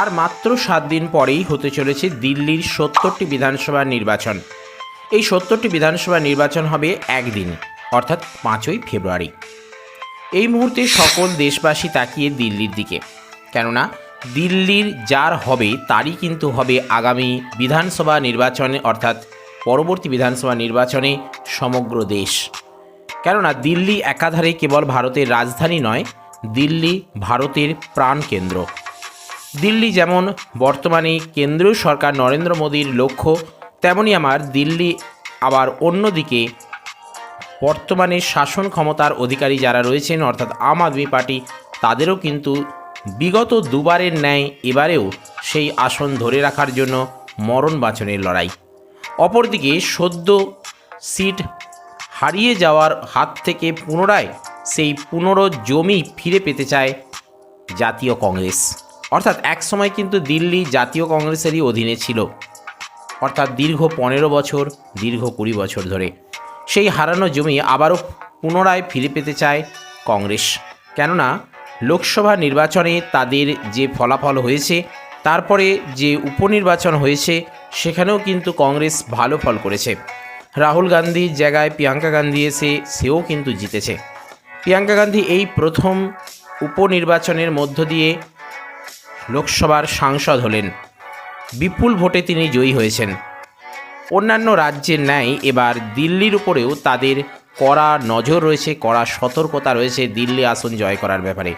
আর মাত্র সাত দিন পরেই হতে চলেছে দিল্লির সত্তরটি বিধানসভা নির্বাচন। এই সত্তরটি বিধানসভা নির্বাচন হবে একদিন, অর্থাৎ পাঁচই ফেব্রুয়ারি। এই মুহূর্তে সকল দেশবাসী তাকিয়ে দিল্লির দিকে। কেননা, দিল্লির যার হবে তারই কিন্তু হবে আগামী বিধানসভা নির্বাচনে, অর্থাৎ পরবর্তী বিধানসভা নির্বাচনে সমগ্র দেশ। কেননা, দিল্লি একাধারে কেবল ভারতের রাজধানী নয়, দিল্লি ভারতের প্রাণকেন্দ্র। দিল্লি যেমন বর্তমানে কেন্দ্রীয় সরকার নরেন্দ্র মোদীর লক্ষ্য, তেমনি আমার দিল্লি আবার অন্যদিকে বর্তমানে শাসন ক্ষমতার অধিকারী যারা রয়েছেন, অর্থাৎ আম আদমি পার্টি, তাদেরও কিন্তু বিগত দুবারের ন্যায় এবারেও সেই আসন ধরে রাখার জন্য মরণ বাঁচনের লড়াই। অপরদিকে সদ্য সিট হারিয়ে যাওয়ার হাত থেকে পুনরায় সেই পুনর জমি ফিরে পেতে চায় জাতীয় কংগ্রেস। অর্থাৎ একসময় কিন্তু দিল্লি জাতীয় কংগ্রেসেরই অধীনে ছিল। অর্থাৎ দীর্ঘ পনেরো বছর, দীর্ঘ কুড়ি বছর ধরে। সেই হারানো জমি আবারও পুনরায় ফিরে পেতে চায় কংগ্রেস। কেননা, লোকসভা নির্বাচনে তাদের যে ফলাফল হয়েছে, তারপরে যে উপনির্বাচন হয়েছে, সেখানেও কিন্তু কংগ্রেস ভালো ফল করেছে। রাহুল গান্ধীর জায়গায় প্রিয়াঙ্কা গান্ধী এসে সেও কিন্তু জিতেছে। প্রিয়াঙ্কা গান্ধী এই প্রথম উপনির্বাচনের মধ্য দিয়ে লোকসভার সাংসদ হলেন। বিপুল ভোটে তিনি জয়ী হয়েছেন। অন্যান্য রাজ্যের ন্যায় এবার দিল্লির উপরেও তাদের কড়া নজর রয়েছে, কড়া সতর্কতা রয়েছে দিল্লি আসন জয় করার ব্যাপারে।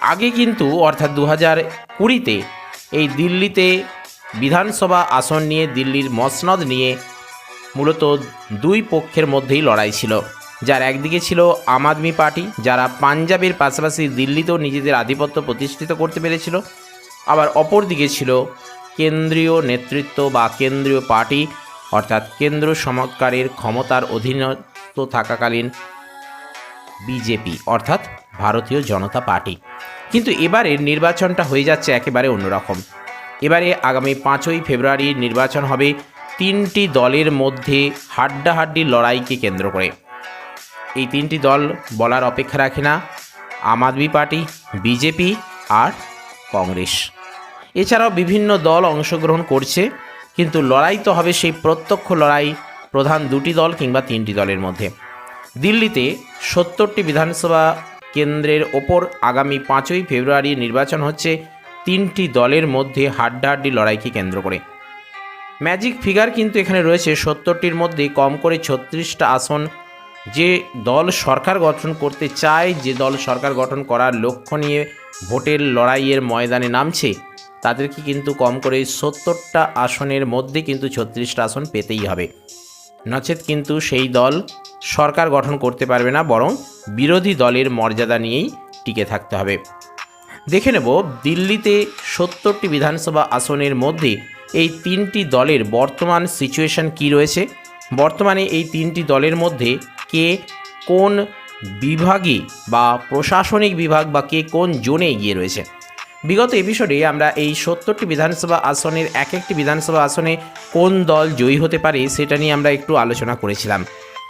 আগে কিন্তু, অর্থাৎ দু হাজার কুড়িতে এই দিল্লিতে বিধানসভা আসন নিয়ে, দিল্লির মসনদ নিয়ে মূলত দুই পক্ষের মধ্যেই লড়াই ছিল। যার একদিকে ছিল আম আদমি পার্টি, যারা পাঞ্জাবের পাশাপাশি দিল্লিতেও নিজেদের আধিপত্য প্রতিষ্ঠিত করতে পেরেছিল। আবার অপরদিকে ছিল কেন্দ্রীয় নেতৃত্ব বা কেন্দ্রীয় পার্টি, অর্থাৎ কেন্দ্র সরকারের ক্ষমতার অধীনস্থ থাকাকালীন বিজেপি, অর্থাৎ ভারতীয় জনতা পার্টি। কিন্তু এবারের নির্বাচনটা হয়ে যাচ্ছে একেবারে অন্যরকম। এবারে আগামী পাঁচই ফেব্রুয়ারি নির্বাচন হবে তিনটি দলের মধ্যে হাড্ডাহাড্ডি লড়াইকে কেন্দ্র করে। এই তিনটি দল বলার অপেক্ষা রাখে না। আম আদমি পার্টি, বিজেপি আর কংগ্রেস। এছাড়াও বিভিন্ন দল অংশগ্রহণ করছে, কিন্তু লড়াই তো হবে সেই প্রত্যক্ষ লড়াই প্রধান দুটি দল কিংবা তিনটি দলের মধ্যে। দিল্লিতে সত্তরটি বিধানসভা কেন্দ্রের ওপর আগামী পাঁচই ফেব্রুয়ারি নির্বাচন হচ্ছে, তিনটি দলের মধ্যে হাড্ডাহাড্ডি লড়াইকে কেন্দ্র করে। ম্যাজিক ফিগার কিন্তু এখানে রয়েছে, সত্তরটির মধ্যে কম করে ছত্রিশটা আসন যে দল সরকার গঠন করতে চায়, যে দল সরকার গঠন করার লক্ষ্য নিয়ে ভোটের লড়াইয়ের ময়দানে নামছে তাদেরকে কিন্তু কম করে সত্তরটা আসনের মধ্যে কিন্তু ছত্রিশটা আসন পেতেই হবে। নচেত কিন্তু সেই দল সরকার গঠন করতে পারবে না, বরং বিরোধী দলের মর্যাদা নিয়েই টিকে থাকতে হবে। দেখে নেব দিল্লিতে সত্তরটি বিধানসভা আসনের মধ্যে এই তিনটি দলের বর্তমান সিচুয়েশন কি রয়েছে। বর্তমানে এই তিনটি দলের মধ্যে কে কোন বিভাগে বা প্রশাসনিক বিভাগ বা কে কোন জোনে এগিয়ে রয়েছে? বিগত এপিসোডে আমরা এই সত্তরটি বিধানসভা আসনের এক একটি বিধানসভা আসনে কোন দল জয়ী হতে পারে সেটা নিয়ে আমরা একটু আলোচনা করেছিলাম।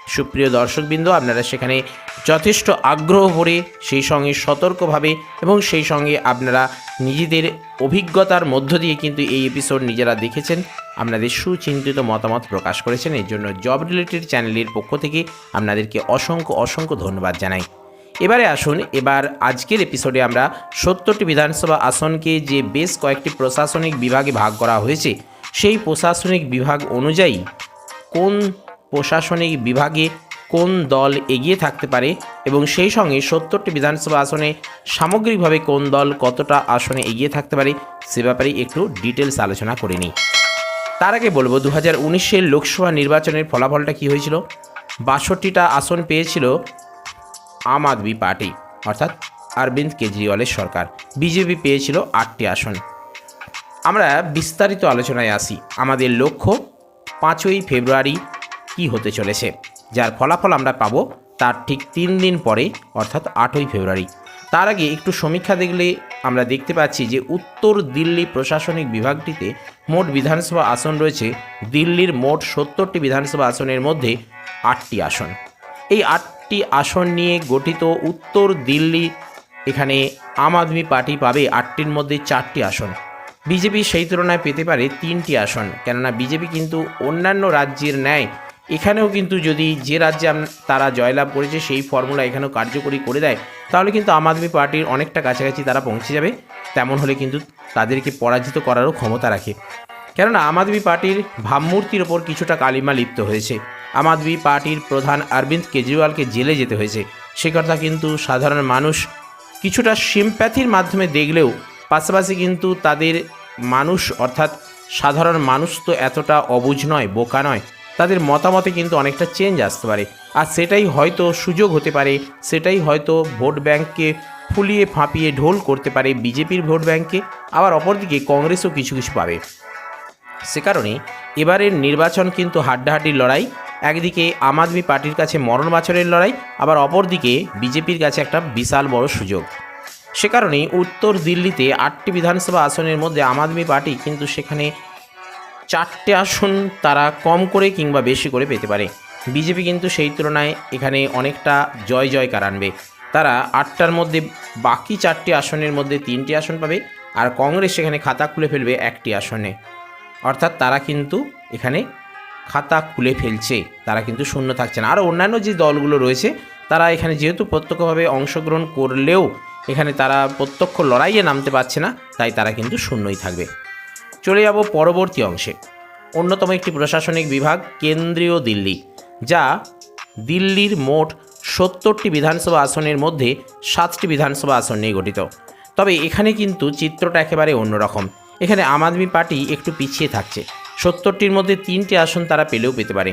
সুপ্রিয় দর্শকবৃন্দ, আপনারা সেখানে যথেষ্ট আগ্রহ ভরে সেই সঙ্গে সতর্কভাবে এবং সেই সঙ্গে আপনারা নিজেদের অভিজ্ঞতার মধ্য দিয়ে কিন্তু এই এপিসোড নিজেরা দেখেছেন। আপনাদের সুচিন্তিত মতামত প্রকাশ করেছেন। এর জন্য জব রিলেটেড চ্যানেলের পক্ষ থেকে আপনাদেরকে অসংখ্য অসংখ্য ধন্যবাদ জানাই। এবারে আসুন, এবার আজকের এপিসোডে আমরা সত্তরটি বিধানসভা আসনকে যে বেশ কয়েকটি প্রশাসনিক বিভাগে ভাগ করা হয়েছে, সেই প্রশাসনিক বিভাগ অনুযায়ী কোন প্রশাসনিক বিভাগে কোন দল এগিয়ে থাকতে পারে এবং সেই সঙ্গে সত্তরটি বিধানসভা আসনে সামগ্রিকভাবে কোন দল কতটা আসনে এগিয়ে থাকতে পারে সে ব্যাপারে একটু ডিটেলস আলোচনা করে নিই। তার আগে বলব দু হাজার উনিশের লোকসভা নির্বাচনের ফলাফলটা কী হয়েছিল? বাষট্টিটা আসন পেয়েছিল আম আদমি পার্টি, অর্থাৎ অরবিন্দ কেজরিওয়ালের সরকার। বিজেপি পেয়েছিল আটটি আসন। আমরা বিস্তারিত আলোচনায় আসি। আমাদের লক্ষ্য, পাঁচই ফেব্রুয়ারি কি হতে চলেছে? যার ফলাফল আমরা পাবো তার ঠিক তিন দিন পরে, অর্থাৎ আটই ফেব্রুয়ারি। তার আগে একটু সমীক্ষা দেখলে আমরা দেখতে পাচ্ছি যে উত্তর দিল্লি প্রশাসনিক বিভাগটিতে মোট বিধানসভা আসন রয়েছে, দিল্লির মোট সত্তরটি বিধানসভা আসনের মধ্যে আটটি আসন। এই আটটি আসন নিয়ে গঠিত উত্তর দিল্লি, এখানে আম আদমি পার্টি পাবে আটটির মধ্যে চারটি আসন। বিজেপি সেই তুলনায় পেতে পারে তিনটি আসন, কেননা বিজেপি কিন্তু অন্যান্য রাজ্যের ন্যায় এখানেও কিন্তু যদি যে রাজ্যে তারা জয়লাভ করেছে, সেই ফর্মুলা এখানেও কার্যকরী করে দেয়, তাহলে কিন্তু আম আদমি পার্টির অনেকটা কাছাকাছি তারা পৌঁছে যাবে। তেমন হলে কিন্তু তাদেরকে পরাজিত করারও ক্ষমতা রাখে। কেননা আম আদমি পার্টির ভাবমূর্তির ওপর কিছুটা কালিমা লিপ্ত হয়েছে। আম আদমি পার্টির প্রধান অরবিন্দ কেজরিওয়ালকে জেলে যেতে হয়েছে। সে কথা কিন্তু সাধারণ মানুষ কিছুটা সিম্প্যাথির মাধ্যমে দেখলেও, পাশাপাশি কিন্তু তাদের মানুষ অর্থাৎ সাধারণ মানুষ তো এতটা অবুঝ নয়, বোকা নয়। তাদের মতামতে কিন্তু অনেকটা চেঞ্জ আসতে পারে। আর সেটাই হয়তো সুযোগ হতে পারে, সেটাই হয়তো ভোট ব্যাংককে ফুলিয়ে ফাঁপিয়ে ঢোল করতে পারে বিজেপির ভোট ব্যাংকে আবার অপরদিকে কংগ্রেসও কিছু কিছু পাবে। সে কারণে এবারের নির্বাচন কিন্তু হাড্ডাহাড্ডির লড়াই, একদিকে আম আদমি পার্টির কাছে মরণ বাছরের লড়াই, আবার অপরদিকে বিজেপির কাছে একটা বিশাল বড় সুযোগ। সে কারণে উত্তর দিল্লিতে আটটি বিধানসভা আসনের মধ্যে আম আদমি পার্টি কিন্তু সেখানে চারটে আসন তারা কম করে কিংবা বেশি করে পেতে পারে। বিজেপি কিন্তু সেই তুলনায় এখানে অনেকটা জয় জয়কার আনবে। তারা আটটার মধ্যে বাকি চারটি আসনের মধ্যে তিনটি আসন পাবে আর কংগ্রেস সেখানে খাতা খুলে ফেলবে একটি আসনে। অর্থাৎ তারা কিন্তু এখানে খাতা খুলে ফেলছে। তারা কিন্তু শূন্য থাকছে না। আর অন্যান্য যে দলগুলো রয়েছে, তারা এখানে যেহেতু প্রত্যক্ষভাবে অংশগ্রহণ করলেও এখানে তারা প্রত্যক্ষ লড়াইয়ে নামতে পারছে না, তাই তারা কিন্তু শূন্যই থাকবে। চলে যাব পরবর্তী অংশে। অন্যতম একটি প্রশাসনিক বিভাগ কেন্দ্রীয় দিল্লি, যা দিল্লির মোট সত্তরটি বিধানসভা আসনের মধ্যে সাতটি বিধানসভা আসন নিয়ে গঠিত। তবে এখানে কিন্তু চিত্রটা একেবারে অন্যরকম। এখানে আম আদমি পার্টি একটু পিছিয়ে থাকছে। সত্তরটির মধ্যে তিনটি আসন তারা পেলেও পেতে পারে।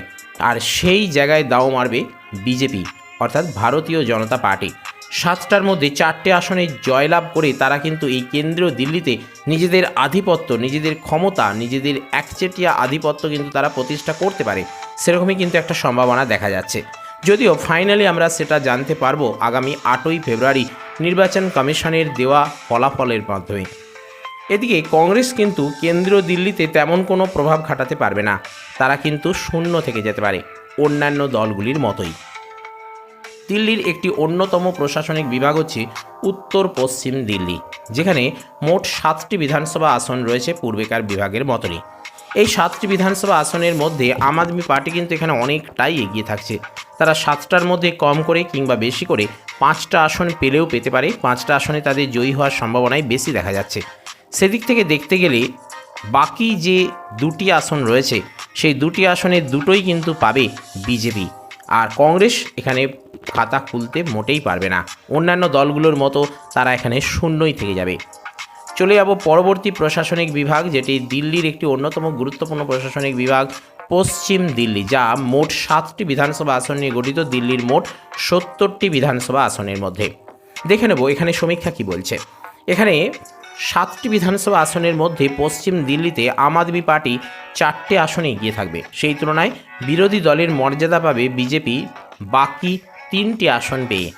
আর সেই জায়গায় দাও মারবে বিজেপি, অর্থাৎ ভারতীয় জনতা পার্টি। সাতটার মধ্যে চারটে আসনে জয়লাভ করে তারা কিন্তু এই কেন্দ্রীয় দিল্লিতে নিজেদের আধিপত্য, নিজেদের ক্ষমতা, নিজেদের একচেটিয়া আধিপত্য কিন্তু তারা প্রতিষ্ঠা করতে পারে। সেরকমই কিন্তু একটা সম্ভাবনা দেখা যাচ্ছে। যদিও ফাইনালি আমরা সেটা জানতে পারব আগামী আটই ফেব্রুয়ারি নির্বাচন কমিশনের দেওয়া ফলাফলের মাধ্যমে। এদিকে কংগ্রেস কিন্তু কেন্দ্রীয় দিল্লিতে তেমন কোনো প্রভাব খাটাতে পারবে না। তারা কিন্তু শূন্য থেকে যেতে পারে অন্যান্য দলগুলির মতোই। দিল্লির একটি অন্যতম প্রশাসনিক বিভাগ হচ্ছে উত্তর পশ্চিম দিল্লি, যেখানে মোট সাতটি বিধানসভা আসন রয়েছে পূর্বেকার বিভাগের মতনই। এই সাতটি বিধানসভা আসনের মধ্যে আম আদমি পার্টি কিন্তু এখানে অনেকটাই এগিয়ে থাকছে। তারা সাতটার মধ্যে কম করে কিংবা বেশি করে পাঁচটা আসন পেলেও পেতে পারে। পাঁচটা আসনে তাদের জয়ী হওয়ার সম্ভাবনাই বেশি দেখা যাচ্ছে। সেদিক থেকে দেখতে গেলে বাকি যে দুটি আসন রয়েছে, সেই দুটি আসনে দুটোই কিন্তু পাবে বিজেপি। আর কংগ্রেস এখানে খাতা খুলতে মোটেই পারবে না। অন্যান্য দলগুলোর মতো তারা এখানে শূন্যই থেকে যাবে। চলে যাব পরবর্তী প্রশাসনিক বিভাগ, যেটি দিল্লির একটি অন্যতম গুরুত্বপূর্ণ প্রশাসনিক বিভাগ, পশ্চিম দিল্লি, যা মোট সাতটি বিধানসভা আসন নিয়ে গঠিত দিল্লির মোট সত্তরটি বিধানসভা আসনের মধ্যে। দেখে নেব এখানে সমীক্ষা কি বলছে। এখানে সাতটি বিধানসভা আসনের মধ্যে পশ্চিম দিল্লিতে আম আদমি পার্টি চারটে আসনে এগিয়ে থাকবে। সেই তুলনায় বিরোধী দলের মর্যাদা পাবে বিজেপি, বাকি তিনটি আসন পেয়ে।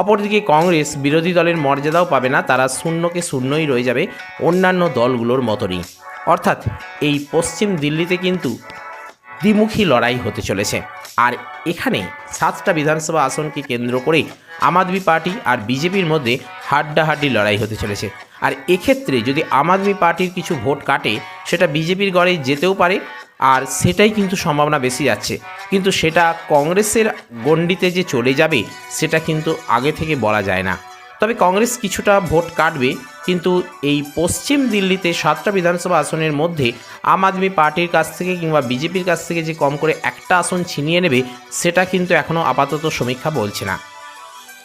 অপরদিকে কংগ্রেস বিরোধী দলের মর্যাদাও পাবে না, তারা শূন্যকে শূন্যই রয়ে যাবে অন্যান্য দলগুলোর মতনই। অর্থাৎ এই পশ্চিম দিল্লিতে কিন্তু দ্বিমুখী লড়াই হতে চলেছে। আর এখানে সাতটা বিধানসভা আসনকে কেন্দ্র করে আম আদমি পার্টি আর বিজেপির মধ্যে হাড্ডাহাড্ডি লড়াই হতে চলেছে। আর এক্ষেত্রে যদি আম আদমি পার্টির কিছু ভোট কাটে, সেটা বিজেপির গড়ে যেতেও পারে আর সেটাই কিন্তু সম্ভাবনা বেশি যাচ্ছে। কিন্তু সেটা কংগ্রেসের গণ্ডিতে যে চলে যাবে, সেটা কিন্তু আগে থেকে বলা যায় না। তবে কংগ্রেস কিছুটা ভোট কাটবে, কিন্তু এই পশ্চিম দিল্লিতে সাতটা বিধানসভা আসনের মধ্যে আম আদমি পার্টির কাছ থেকে কিংবা বিজেপির কাছ থেকে যে কম করে একটা আসন ছিনিয়ে নেবে, সেটা কিন্তু এখনও আপাতত সমীক্ষা বলছে না।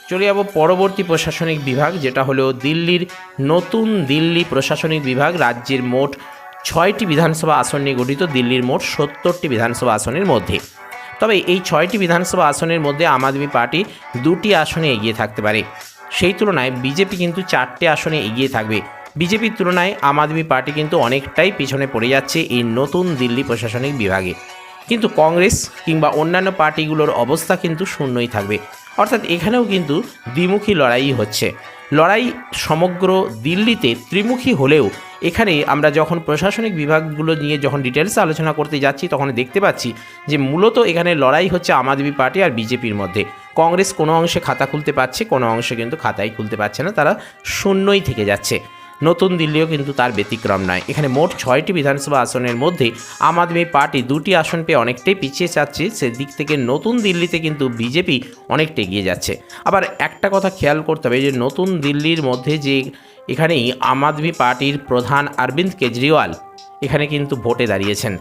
চলে যাব পরবর্তী প্রশাসনিক বিভাগ, যেটা হলো দিল্লির নতুন দিল্লি প্রশাসনিক বিভাগ, রাজ্যের মোট ছয়টি বিধানসভা আসন নিয়ে গঠিত দিল্লির মোট সত্তরটি বিধানসভা আসনের মধ্যে। তবে এই ছয়টি বিধানসভা আসনের মধ্যে আম আদমি পার্টি দুটি আসনে এগিয়ে থাকতে পারে। সেই তুলনায় বিজেপি কিন্তু চারটে আসনে এগিয়ে থাকবে। বিজেপির তুলনায় আম আদমি পার্টি কিন্তু অনেকটাই পিছনে পড়ে যাচ্ছে এই নতুন দিল্লি প্রশাসনিক বিভাগে। কিন্তু কংগ্রেস কিংবা অন্যান্য পার্টিগুলোর অবস্থা কিন্তু শূন্যই থাকবে। অর্থাৎ এখানেও কিন্তু দ্বিমুখী লড়াই হচ্ছে। লড়াই সমগ্র দিল্লিতে ত্রিমুখী হলেও এখানে আমরা যখন প্রশাসনিক বিভাগগুলো নিয়ে যখন ডিটেলস আলোচনা করতে যাচ্ছি, তখন দেখতে পাচ্ছি যে মূলত এখানে লড়াই হচ্ছে আম আদমি পার্টি আর বিজেপির মধ্যে। কংগ্রেস কোনো অংশে খাতা খুলতে পারছে, কোনো অংশে কিন্তু খাতাই খুলতে পারছে না, তারা শূন্যই থেকে যাচ্ছে। নতুন দিল্লিও কিন্তু তার ব্যতিক্রম নয়। এখানে মোট ছয়টি বিধানসভা আসনের মধ্যে আম আদমি পার্টি দুটি আসন পেয়ে অনেকটাই পিছিয়ে যাচ্ছে। সেদিক থেকে নতুন দিল্লিতে কিন্তু বিজেপি অনেকটা এগিয়ে যাচ্ছে। আবার একটা কথা খেয়াল করতে হবে যে নতুন দিল্লির মধ্যে যে এখানেই আম আদমি পার্টির প্রধান অরবিন্দ কেজরিওয়াল এখানে কিন্তু ভোটে দাঁড়িয়েছেন।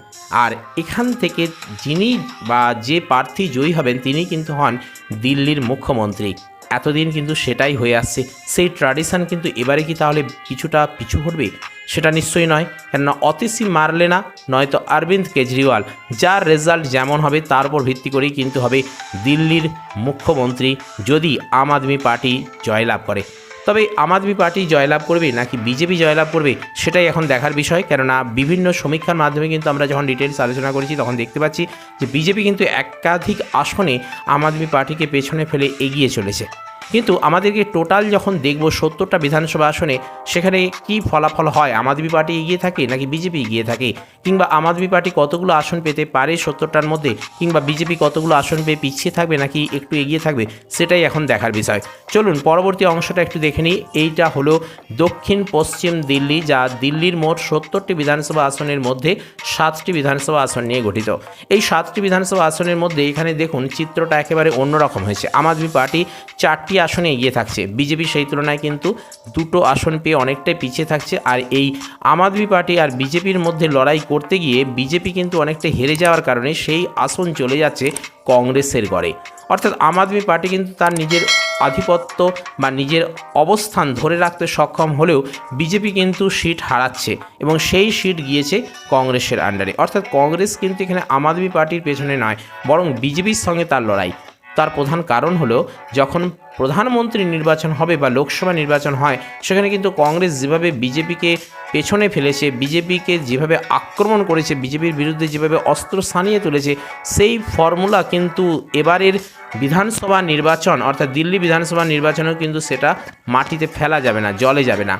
আর এখান থেকে যিনি বা যে প্রার্থী জয়ী হবেন, তিনি কিন্তু হন দিল্লির মুখ্যমন্ত্রী। এতদিন কিন্তু সেটাই হয়ে আসছে। সেই ট্র্যাডিশান কিন্তু এবারে কি তাহলে কিছুটা পিছু হটবে? সেটা নিশ্চয়ই নয়। কেননা অতিশি মারলে না, নয়তো অরবিন্দ কেজরিওয়াল। যার রেজাল্ট যেমন হবে, তার উপর ভিত্তি করেই কিন্তু হবে দিল্লির মুখ্যমন্ত্রী যদি আম আদমি পার্টি জয়লাভ করে। তবে আম আদমি পার্টি জয়লাভ করবে নাকি বিজেপি জয়লাভ করবে সেটাই এখন দেখার বিষয়। কেননা বিভিন্ন সমীক্ষার মাধ্যমে কিন্তু আমরা যখন ডিটেলস আলোচনা করেছি তখন দেখতে পাচ্ছি যে বিজেপি কিন্তু একাধিক আসনে আম আদমি পার্টিকে পেছনে ফেলে এগিয়ে চলেছে। কিন্তু আমাদেরকে টোটাল যখন দেখব সত্তরটা বিধানসভা আসনে, সেখানে কি ফলাফল হয়? আম আদমি পার্টি এগিয়ে থাকে নাকি বিজেপি এগিয়ে থাকে? কিংবা আম আদমি পার্টি কতগুলো আসন পেতে পারে সত্তরটার মধ্যে? কিংবা বিজেপি কতগুলো আসন পেয়ে পিছিয়ে থাকবে নাকি একটু এগিয়ে থাকবে? সেটাই এখন দেখার বিষয়। চলুন, পরবর্তী অংশটা একটু দেখে নিই। এইটা হলো দক্ষিণ পশ্চিম দিল্লি, যা দিল্লির মোট সত্তরটি বিধানসভা আসনের মধ্যে সাতটি বিধানসভা আসন নিয়ে গঠিত। এই সাতটি বিধানসভা আসনের মধ্যে এখানে দেখুন, চিত্রটা একেবারে অন্যরকম হয়েছে। আম আদমি পার্টি চারটি আসনে এগিয়ে থাকছে। বিজেপি সেই তুলনায় কিন্তু দুটো আসন পেয়ে অনেকটাই পিছিয়ে থাকছে। আর এই আম আদমি পার্টি আর বিজেপির মধ্যে লড়াই করতে গিয়ে বিজেপি কিন্তু অনেকটা হেরে যাওয়ার কারণে সেই আসন চলে যাচ্ছে কংগ্রেসের গড়ে। অর্থাৎ আম আদমি পার্টি কিন্তু তার নিজের আধিপত্য বা নিজের অবস্থান ধরে রাখতে সক্ষম হলেও বিজেপি কিন্তু সিট হারাচ্ছে এবং সেই সিট গিয়েছে কংগ্রেসের আন্ডারে। অর্থাৎ কংগ্রেস কিন্তু এখানে আম আদমি পার্টির পেছনে নয়, বরং বিজেপির সঙ্গে তার লড়াই। তার প্রধান কারণ হলো, যখন প্রধানমন্ত্রী নির্বাচন হবে বা লোকসভা নির্বাচন হয়, সেখানে কিন্তু কংগ্রেস যেভাবে বিজেপিকে পেছনে ফেলেছে, বিজেপিকে যেভাবে আক্রমণ করেছে, বিজেপির বিরুদ্ধে যেভাবে অস্ত্র সানিয়ে তুলেছে, সেই ফর্মুলা কিন্তু এবারের বিধানসভা নির্বাচন, অর্থাৎ দিল্লি বিধানসভা নির্বাচনেও কিন্তু সেটা মাটিতে ফেলা যাবে না, জলে যাবে না।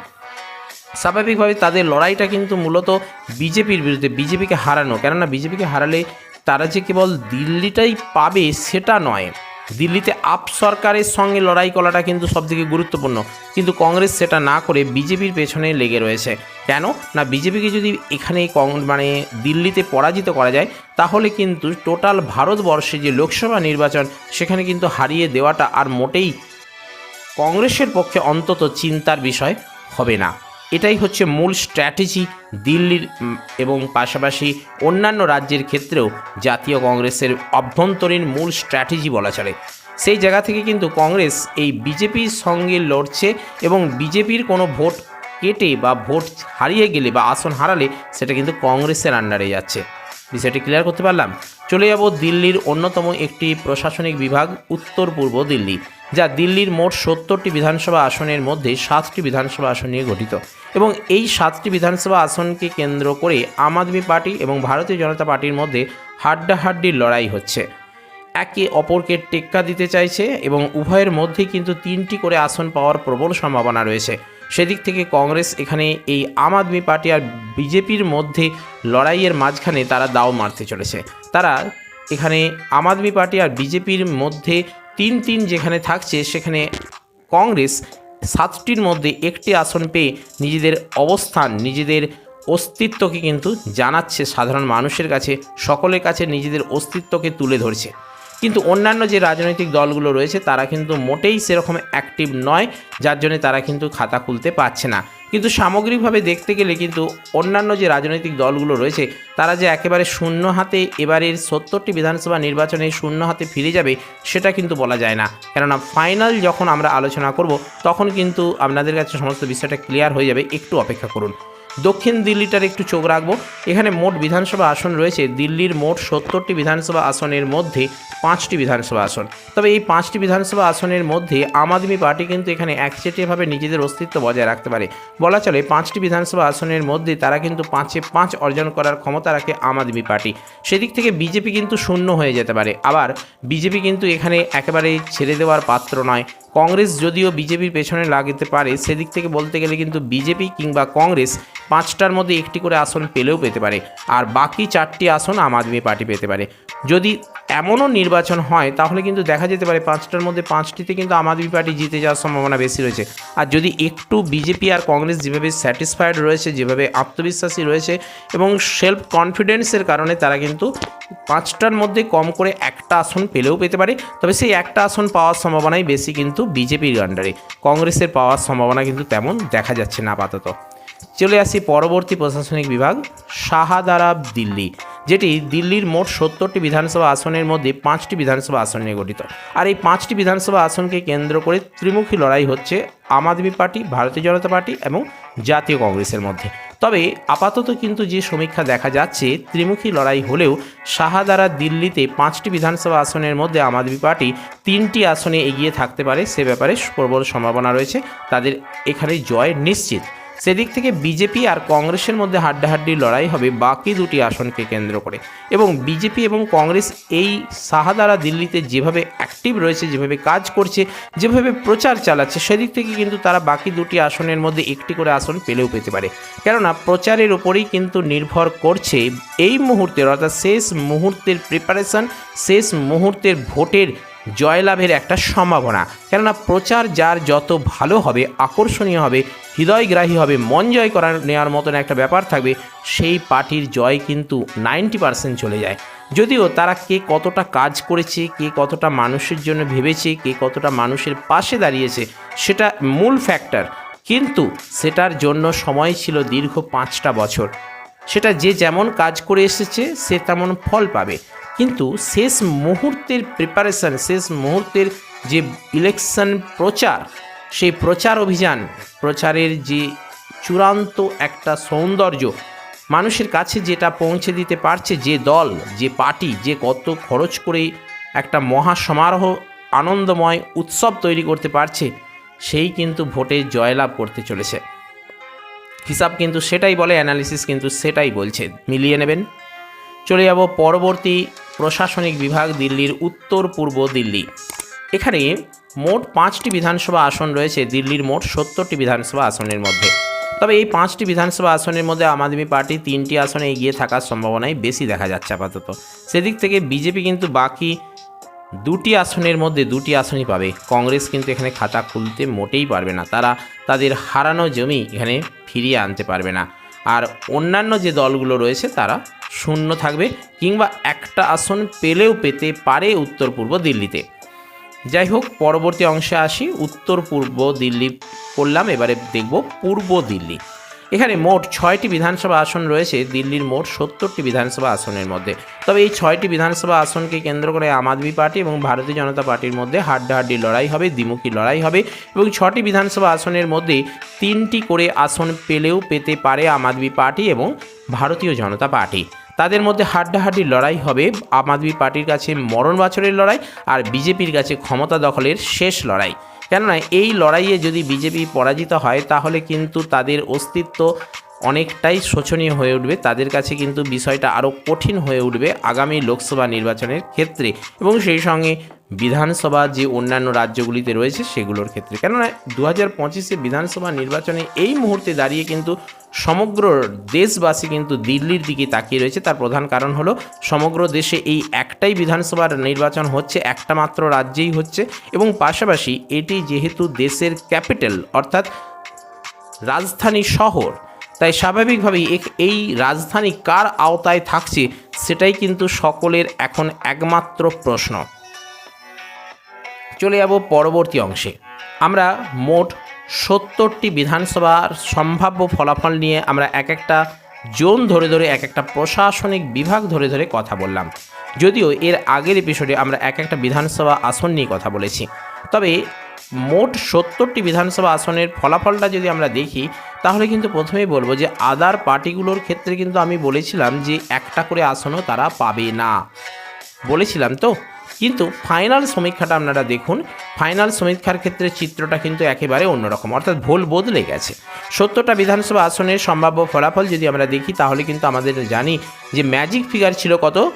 স্বাভাবিকভাবে তাদের লড়াইটা কিন্তু মূলত বিজেপির বিরুদ্ধে, বিজেপিকে হারানো। কেননা বিজেপিকে হারালে তারা যে কেবল দিল্লিটাই পাবে সেটা নয়। দিল্লিতে আপ সরকারের সঙ্গে লড়াই করাটা কিন্তু সবথেকে গুরুত্বপূর্ণ। কিন্তু কংগ্রেস সেটা না করে বিজেপির পেছনে লেগে রয়েছে। কেন? না, বিজেপিকে যদি এখানে মানে দিল্লিতে পরাজিত করা যায়, তাহলে কিন্তু টোটাল ভারতবর্ষে যে লোকসভা নির্বাচন, সেখানে কিন্তু হারিয়ে দেওয়াটা আর মোটেই কংগ্রেসের পক্ষে অন্তত চিন্তার বিষয় হবে না। এটাই হচ্ছে মূল স্ট্র্যাটেজি দিল্লির এবং পাশাপাশি অন্যান্য রাজ্যের ক্ষেত্রেও জাতীয় কংগ্রেসের অভ্যন্তরীণ মূল স্ট্র্যাটেজি বলা চলে। সেই জায়গা থেকে কিন্তু কংগ্রেস এই বিজেপির সঙ্গে লড়ছে এবং বিজেপির কোনো ভোট কেটে বা ভোট হারিয়ে গেলে বা আসন হারালে সেটা কিন্তু কংগ্রেসের আন্ডারে যাচ্ছে। বিষয়টি ক্লিয়ার করতে পারলাম? চলে যাব দিল্লির অন্যতম একটি প্রশাসনিক বিভাগ উত্তর পূর্ব দিল্লি। যা দিল্লির মোট সত্তরটি বিধানসভা আসনের মধ্যে সাতটি বিধানসভা আসন নিয়ে গঠিত। এবং এই সাতটি বিধানসভা আসনকে কেন্দ্র করে আম আদমি পার্টি এবং ভারতীয় জনতা পার্টির মধ্যে হাড্ডাহাড্ডির লড়াই হচ্ছে। একে অপরকে টেক্কা দিতে চাইছে এবং উভয়ের মধ্যে কিন্তু তিনটি করে আসন পাওয়ার প্রবল সম্ভাবনা রয়েছে। সেদিক থেকে কংগ্রেস এখানে এই আম আদমি পার্টি আর বিজেপির মধ্যে লড়াইয়ের মাঝখানে তারা দাও মারতে চলেছে। তারা এখানে আম আদমি পার্টি আর বিজেপির মধ্যে তিন তিন যেখানে থাকছে, সেখানে কংগ্রেস সাতটির মধ্যে একটি আসন পেয়ে নিজেদের অবস্থান, নিজেদের অস্তিত্বকে কিন্তু জানাচ্ছে সাধারণ মানুষের কাছে। সকলের কাছে নিজেদের অস্তিত্বকে তুলে ধরছে। কিন্তু অন্যান্য যে রাজনৈতিক দলগুলো রয়েছে, তারা কিন্তু মোটেই সেরকম অ্যাক্টিভ নয়, যার জন্য তারা কিন্তু খাতা খুলতে পারছে না। কিন্তু সামগ্রিকভাবে দেখতে গেলে কিন্তু অন্যান্য যে রাজনৈতিক দলগুলো রয়েছে, তারা যে একেবারে শূন্য হাতে এবারের সত্তরটি বিধানসভা নির্বাচনে শূন্য হাতে ফিরে যাবে, সেটা কিন্তু বলা যায় না। কেননা ফাইনাল যখন আমরা আলোচনা করব, তখন কিন্তু আপনাদের কাছে সমস্ত বিষয়টা ক্লিয়ার হয়ে যাবে। একটু অপেক্ষা করুন। দক্ষিণ দিল্লিটার একটু চোখ রাখব। এখানে মোট বিধানসভা আসন রয়েছে। দিল্লির মোট সত্তরটি বিধানসভা আসনের মধ্যে পাঁচটি বিধানসভা আসন। তবে এই পাঁচটি বিধানসভা আসনের মধ্যে আম আদমি পার্টি কিন্তু এখানে একচেটিয়াভাবে নিজেদের অস্তিত্ব বজায় রাখতে পারে। বলা চলে, পাঁচটি বিধানসভা আসনের মধ্যে তারা কিন্তু পাঁচে পাঁচ অর্জন করার ক্ষমতা রাখে আম আদমি পার্টি। সেদিক থেকে বিজেপি কিন্তু শূন্য হয়ে যেতে পারে। আবার বিজেপি কিন্তু এখানে একেবারে ছেড়ে দেওয়ার পাত্র নয়। কংগ্রেস যদিও বিজেপির পেছনে লাগাতে পারে, সেদিক থেকে বলতে গেলে কিন্তু বিজেপি কিংবা কংগ্রেস পাঁচটার মধ্যে একটি করে আসন পেলেও পেতে পারে, আর বাকি চারটি আসন আম আদমি পার্টি পেতে পারে। যদি এমনও নির্বাচন হয়, তাহলে কিন্তু দেখা যেতে পারে পাঁচটার মধ্যে পাঁচটিতে কিন্তু আম আদমি পার্টি জিতে যাওয়ার সম্ভাবনা বেশি রয়েছে। আর যদি একটু বিজেপি আর কংগ্রেস যেভাবে স্যাটিসফাইড রয়েছে, যেভাবে আত্মবিশ্বাসী রয়েছে এবং সেলফ কনফিডেন্সের কারণে তারা কিন্তু পাঁচটার মধ্যে কম করে একটা আসন পেলেও পেতে পারে, তবে সেই একটা আসন পাওয়ার সম্ভাবনাই বেশি কিন্তু বিজেপির আন্ডারে কংগ্রেসের পাওয়ার সম্ভাবনা কিন্তু তেমন দেখা যাচ্ছে না আপাতত। চলে আসি পরবর্তী প্রশাসনিক বিভাগ, শাহাদারা দিল্লি, যেটি দিল্লির মোট সত্তরটি বিধানসভা আসনের মধ্যে পাঁচটি বিধানসভা আসন নিয়ে গঠিত। আর এই পাঁচটি বিধানসভা আসনকে কেন্দ্র করে ত্রিমুখী লড়াই হচ্ছে আম আদমি পার্টি, ভারতীয় জনতা পার্টি এবং জাতীয় কংগ্রেসের মধ্যে। তবে আপাতত কিন্তু যে সমীক্ষা দেখা যাচ্ছে, ত্রিমুখী লড়াই হলেও শাহাদারা দিল্লিতে পাঁচটি বিধানসভা আসনের মধ্যে আম আদমি পার্টি তিনটি আসনে এগিয়ে থাকতে পারে, সে ব্যাপারে প্রবল সম্ভাবনা রয়েছে। তাদের এখানে জয় নিশ্চিত। সেদিক থেকে বিজেপি আর কংগ্রেসের মধ্যে হাড্ডাহাড্ডি লড়াই হবে বাকি দুটি আসনকে কেন্দ্র করে। এবং বিজেপি এবং কংগ্রেস এই সাহাদারা দিল্লিতে যেভাবে অ্যাক্টিভ রয়েছে, যেভাবে কাজ করছে, যেভাবে প্রচার চালাচ্ছে, সেদিক থেকে কিন্তু তারা বাকি দুটি আসনের মধ্যে একটি করে আসন পেলেও পেতে পারে। কেননা প্রচারের ওপরেই কিন্তু নির্ভর করছে এই মুহূর্তের, অর্থাৎ শেষ মুহূর্তের প্রিপারেশন শেষ মুহূর্তের ভোটের জয়লাভের একটা সম্ভাবনা। কেননা প্রচার যার যত ভালো হবে, আকর্ষণীয় হবে, হৃদয়গ্রাহী হবে, মন জয় করার নেওয়ার মতন একটা ব্যাপার থাকবে, সেই পার্টির জয় কিন্তু নাইনটি পার্সেন্ট চলে যায়। যদিও তারা কে কতটা কাজ করেছে, কে কতটা মানুষের জন্য ভেবেছে, কে কতটা মানুষের পাশে দাঁড়িয়েছে, সেটা মূল ফ্যাক্টর কিন্তু সেটার জন্য সময় ছিল দীর্ঘ পাঁচটা বছর। সেটা যে যেমন কাজ করে এসেছে, সে তেমন ফল পাবে। কিন্তু শেষ মুহূর্তের প্রিপারেশন শেষ মুহূর্তের যে ইলেকশন প্রচার, সেই প্রচার অভিযান, প্রচারের যে চূড়ান্ত একটা সৌন্দর্য, মানুষের কাছে যেটা পৌঁছে দিতে পারছে যে দল, যে পার্টি, যে কত খরচ করে একটা মহা সমারোহ আনন্দময় উৎসব তৈরি করতে পারছে, সেই কিন্তু ভোটে জয়লাভ করতে চলেছে। হিসাব কিন্তু সেটাই বলে অ্যানালিসিস কিন্তু সেটাই বলছে। মিলিয়ে নেবেন। চলে যাব পরবর্তী প্রশাসনিক বিভাগ দিল্লির উত্তর পূর্ব দিল্লি। এখানে মোট পাঁচটি বিধানসভা আসন রয়েছে দিল্লির মোট সত্তরটি বিধানসভা আসনের মধ্যে। তবে এই পাঁচটি বিধানসভা আসনের মধ্যে আম আদমি পার্টি তিনটি আসনে এগিয়ে থাকার সম্ভাবনাই বেশি দেখা যাচ্ছে আপাতত। সেদিক থেকে বিজেপি কিন্তু বাকি দুটি আসনের মধ্যে দুটি আসনই পাবে। কংগ্রেস কিন্তু এখানে খাতা খুলতে মোটেই পারবে না। তারা তাদের হারানো জমি এখানে ফিরিয়ে আনতে পারবে না। আর অন্যান্য যে দলগুলো রয়েছে, তারা শূন্য থাকবে কিংবা একটা আসন পেলেও পেতে পারে উত্তর পূর্ব দিল্লিতে। যাই হোক, পরবর্তী অংশে আসি, উত্তর পূর্ব দিল্লি করলাম। এবারে দেখব পূর্ব দিল্লি। এখানে মোট ছয়টি বিধানসভা আসন রয়েছে, দিল্লির মোট সত্তরটি বিধানসভা আসনের মধ্যে। তবে এই ছয়টি বিধানসভা আসনকে কেন্দ্র করে আম আদমি পার্টি এবং ভারতীয় জনতা পার্টির মধ্যে হাড্ডাহাড্ডি লড়াই হবে, দ্বিমুখী লড়াই হবে এবং ছটি বিধানসভা আসনের মধ্যে তিনটি করে আসন পেলেও পেতে পারে আম আদমি পার্টি এবং ভারতীয় জনতা পার্টি। তাদের মধ্যে হাড্ডাহাড্ডি লড়াই হবে, আম আদমি পার্টির কাছে মরণ বাছরের লড়াই আর বিজেপির কাছে ক্ষমতা দখলের শেষ লড়াই। কেননা এই লড়াইয়ে যদি বিজেপি পরাজিত হয় তাহলে কিন্তু তাদের অস্তিত্ব অনেকটাই শোচনীয় হয়ে উঠবে। তাদের কাছে কিন্তু বিষয়টা আরও কঠিন হয়ে উঠবে আগামী লোকসভা নির্বাচনের ক্ষেত্রে। এবং সেই সঙ্গে বিধানসভা যে অন্যান্য রাজ্যগুলিতে রয়েছে সেগুলোর ক্ষেত্রে। কেননা দু হাজার পঁচিশে বিধানসভা নির্বাচনে এই মুহূর্তে দাঁড়িয়ে কিন্তু সমগ্র দেশবাসী কিন্তু দিল্লির দিকে তাকিয়ে রয়েছে। তার প্রধান কারণ হলো সমগ্র দেশে এই একটাই বিধানসভার নির্বাচন হচ্ছে, একটা মাত্র রাজ্যেই হচ্ছে। এবং পাশাপাশি এটি যেহেতু দেশের ক্যাপিটাল, অর্থাৎ রাজধানী শহর তাই স্বাভাবিকভাবেই এই রাজধানী কার আওতায় থাকছে সেটাই কিন্তু সকলের এখন একমাত্র প্রশ্ন। চলে যাব পরবর্তী অংশে। আমরা মোট সত্তরটি বিধানসভার সম্ভাব্য ফলাফল নিয়ে আমরা এক একটা জোন ধরে ধরে এক একটা প্রশাসনিক বিভাগ ধরে ধরে কথা বললাম। যদিও এর আগের এপিসোডে আমরা এক একটা বিধানসভা আসন নিয়ে কথা বলেছি। তবে মোট সত্তরটি বিধানসভা আসনের ফলাফলটা যদি আমরা দেখি, তাহলে কিন্তু প্রথমেই বলব যে আদার পার্টিগুলোর ক্ষেত্রে কিন্তু আমি বলেছিলাম যে একটা করে আসনও তারা পাবে না। বলেছিলাম তো? কিন্তু ফাইনাল সমীক্ষাটা আপনারা দেখুন ফাইনাল সমীক্ষার ক্ষেত্রে চিত্রটা কিন্তু একেবারে অন্যরকম, অর্থাৎ ভুল বদলে গেছে। সত্তরটা বিধানসভা আসনের সম্ভাব্য ফলাফল যদি আমরা দেখি, তাহলে কিন্তু আমাদের জানি যে ম্যাজিক ফিগার ছিল কত?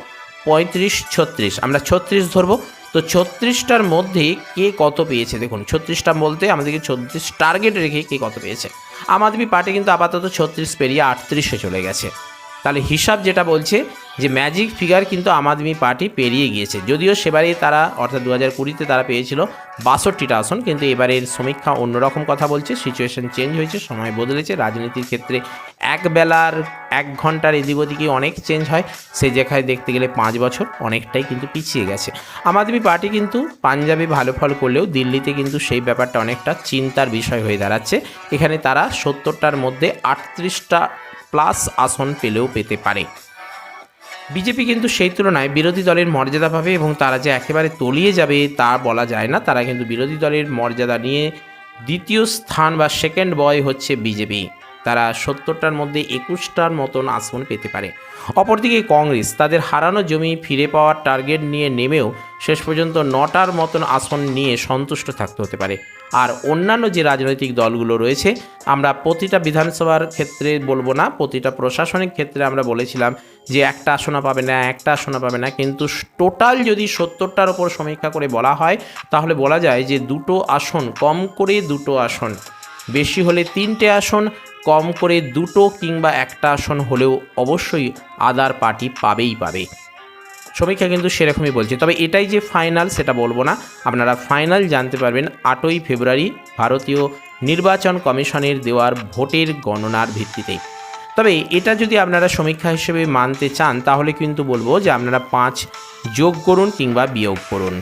পঁয়ত্রিশ, ছত্রিশ। আমরা ছত্রিশ ধরবো তো ছত্রিশটার মধ্যে কে কত পেয়েছে? দেখুন, ছত্রিশটা বলতে আমাদেরকে ছত্রিশ টার্গেট রেখে কে কত পেয়েছে। আম আদমি পার্টি কিন্তু আপাতত ছত্রিশ পেরিয়ে আটত্রিশে চলে গেছে। তাহলে হিসাব যেটা বলছে যে ম্যাজিক ফিগার কিন্তু আম আদমি পার্টি পেরিয়ে গিয়েছে। যদিও সেবারে তারা, অর্থাৎ দু হাজার কুড়িতে তারা পেয়েছিল বাষট্টিটা আসন, কিন্তু এবারের সমীক্ষা অন্যরকম কথা বলছে সিচুয়েশন চেঞ্জ হয়েছে, সময় বদলেছে, রাজনীতির ক্ষেত্রে এক বেলার এক ঘণ্টার এদিক ওদিকে অনেক চেঞ্জ হয়, সে জায়গায় দেখতে গেলে পাঁচ বছর অনেকটাই কিন্তু পিছিয়ে গেছে। আম আদমি পার্টি কিন্তু পাঞ্জাবে ভালো ফল করলেও দিল্লিতে কিন্তু সেই ব্যাপারটা অনেকটা চিন্তার বিষয় হয়ে দাঁড়াচ্ছে। এখানে তারা সত্তরটার মধ্যে আটত্রিশটা প্লাস আসন পেলেও পেতে পারে। বিজেপি কিন্তু সেই তুলনায় বিরোধী দলের মর্যাদা পাবে এবং তারা যে একেবারে তলিয়ে যাবে তা বলা যায় না। তারা কিন্তু বিরোধী দলের মর্যাদা নিয়ে দ্বিতীয় স্থান বা সেকেন্ড বয় হচ্ছে বিজেপি। তারা সত্তরটার মধ্যে একুশটার মতন আসন পেতে পারে। অপরদিকে কংগ্রেস তাদের হারানো জমি ফিরে পাওয়ার টার্গেট নিয়ে নেমেও শেষ পর্যন্ত নটার মতন আসন নিয়ে সন্তুষ্ট থাকতে হতে পারে। আর অন্যান্য যে রাজনৈতিক দলগুলো রয়েছে, আমরা প্রতিটা বিধানসভার ক্ষেত্রে বলব না, প্রতিটা প্রশাসনিক ক্ষেত্রে আমরা বলেছিলাম যে একটা আসনা পাবে না, একটা আসনা পাবে না। কিন্তু টোটাল যদি সত্তরটার ওপর সমীক্ষা করে বলা হয়, তাহলে বলা যায় যে দুটো আসন, কম করে দুটো আসন, বেশি হলে তিনটে আসন, কম করে দুটো কিংবা একটা আসন হলেও অবশ্যই আদার পার্টি পাবেই পাবে। সমীক্ষা কিন্তু সেরকমই বলছে। তবে এটাই যে ফাইনাল সেটা বলব না। আপনারা ফাইনাল জানতে পারবেন আটই ফেব্রুয়ারি ভারতীয় নির্বাচন কমিশনের দেওয়ার ভোটের গণনার ভিত্তিতে তবে এটা যদি আপনারা সমীক্ষা হিসেবে মানতে চান, তাহলে কিন্তু বলব যে আপনারা পাঁচ যোগ করুন কিংবা বিয়োগ করুন।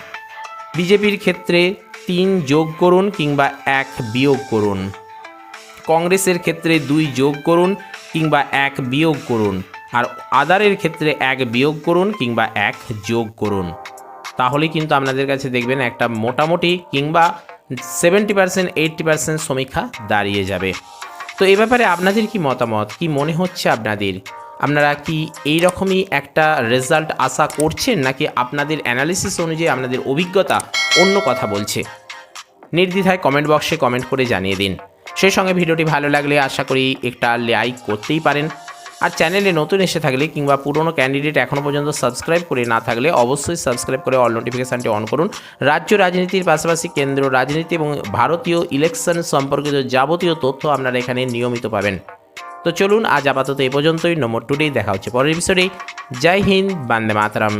বিজেপির ক্ষেত্রে তিন যোগ করুন কিংবা এক বিয়োগ করুন। কংগ্রেসের ক্ষেত্রে দুই যোগ করুন কিংবা এক বিয়োগ করুন। আর আদারের ক্ষেত্রে এক বিয়োগ করুন কিংবা এক যোগ করুন। তাহলে কিন্তু আপনাদের কাছে দেখবেন একটা মোটামুটি কিংবা সেভেন্টি পার্সেন্ট এইট্টি পার্সেন্ট সমীক্ষা দাঁড়িয়ে যাবে। তো এ ব্যাপারে আপনাদের কি মতামত? কি মনে হচ্ছে আপনাদের? আপনারা কি এই রকমই একটা রেজাল্ট আশা করছেন নাকি আপনাদের অ্যানালিসিস অনুযায়ী আপনাদের অভিজ্ঞতা অন্য কথা বলছে? নির্দ্বিধায় কমেন্ট বক্সে কমেন্ট করে জানিয়ে দিন। সেই সঙ্গে ভিডিওটি ভালো লাগলে আশা করি একটা লাইক করতেই পারেন। আর চ্যানেলে নতুন এসে থাকলে কিংবা পুরনো ক্যান্ডিডেট এখনও পর্যন্ত সাবস্ক্রাইব করে না থাকলে অবশ্যই সাবস্ক্রাইব করে অল নোটিফিকেশানটি অন করুন। রাজ্য রাজনীতির পাশাপাশি কেন্দ্র রাজনীতি এবং ভারতীয় ইলেকশন সম্পর্কিত যাবতীয় তথ্য আপনারা এখানে নিয়মিত পাবেন। তো চলুন আজ আপাতত এ পর্যন্তই। নম্বর টুডেই দেখা হচ্ছে পরের এপিসোডে জয় হিন্দ, বান্দে মাতরম।